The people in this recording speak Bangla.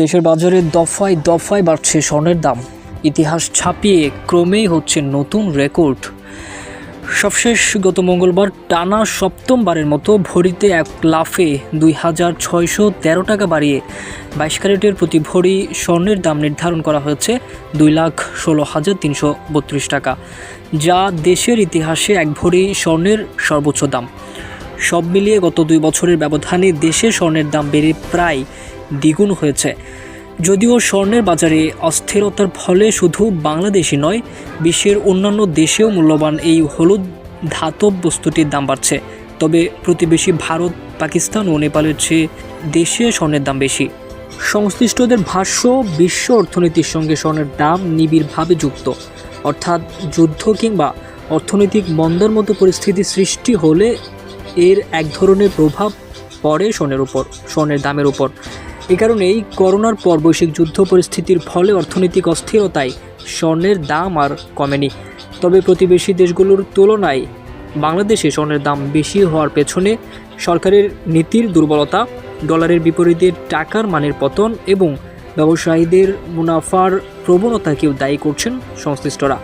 দেশের বাজারে দফায় দফায় বাড়ছে স্বর্ণের দাম। ইতিহাস ছাপিয়ে ক্রমেই হচ্ছে নতুন রেকর্ড। সবশেষ গত মঙ্গলবার টানা সপ্তমবারের মতো ভরিতে এক লাফে দুই হাজার ছয়শো তেরো টাকা বাড়িয়ে বাইশ ক্যারেটের প্রতি ভরি স্বর্ণের দাম নির্ধারণ করা হয়েছে দুই লাখ ষোলো হাজার তিনশো বত্রিশ টাকা, যা দেশের ইতিহাসে এক ভরি স্বর্ণের সর্বোচ্চ দাম। সব মিলিয়ে গত দুই বছরের ব্যবধানে দেশে স্বর্ণের দাম বেড়ে প্রায় দ্বিগুণ হয়েছে। যদিও স্বর্ণের বাজারে অস্থিরতার ফলে শুধু বাংলাদেশই নয়, বিশ্বের অন্যান্য দেশেও মূল্যবান এই হলুদ ধাতব বস্তুটির দাম বাড়ছে। তবে প্রতিবেশী ভারত, পাকিস্তান ও নেপালের চেয়ে দেশে স্বর্ণের দাম বেশি। সংশ্লিষ্টদের ভাষ্য, বিশ্ব অর্থনীতির সঙ্গে স্বর্ণের দাম নিবিড়ভাবে যুক্ত। অর্থাৎ যুদ্ধ কিংবা অর্থনৈতিক মন্দার মতো পরিস্থিতি সৃষ্টি হলে এর এক ধরনের প্রভাব পড়ে স্বর্ণের উপর, স্বর্ণের দামের উপর। এ কারণেই করোনার পর বৈশ্বিক যুদ্ধ পরিস্থিতির ফলে অর্থনৈতিক অস্থিরতায় স্বর্ণের দাম আর কমেনি। তবে প্রতিবেশী দেশগুলোর তুলনায় বাংলাদেশে স্বর্ণের দাম বেশি হওয়ার পেছনে সরকারের নীতির দুর্বলতা, ডলারের বিপরীতে টাকার মানের পতন এবং ব্যবসায়ীদের মুনাফার প্রবণতাকেও দায়ী করছেন সংশ্লিষ্টরা।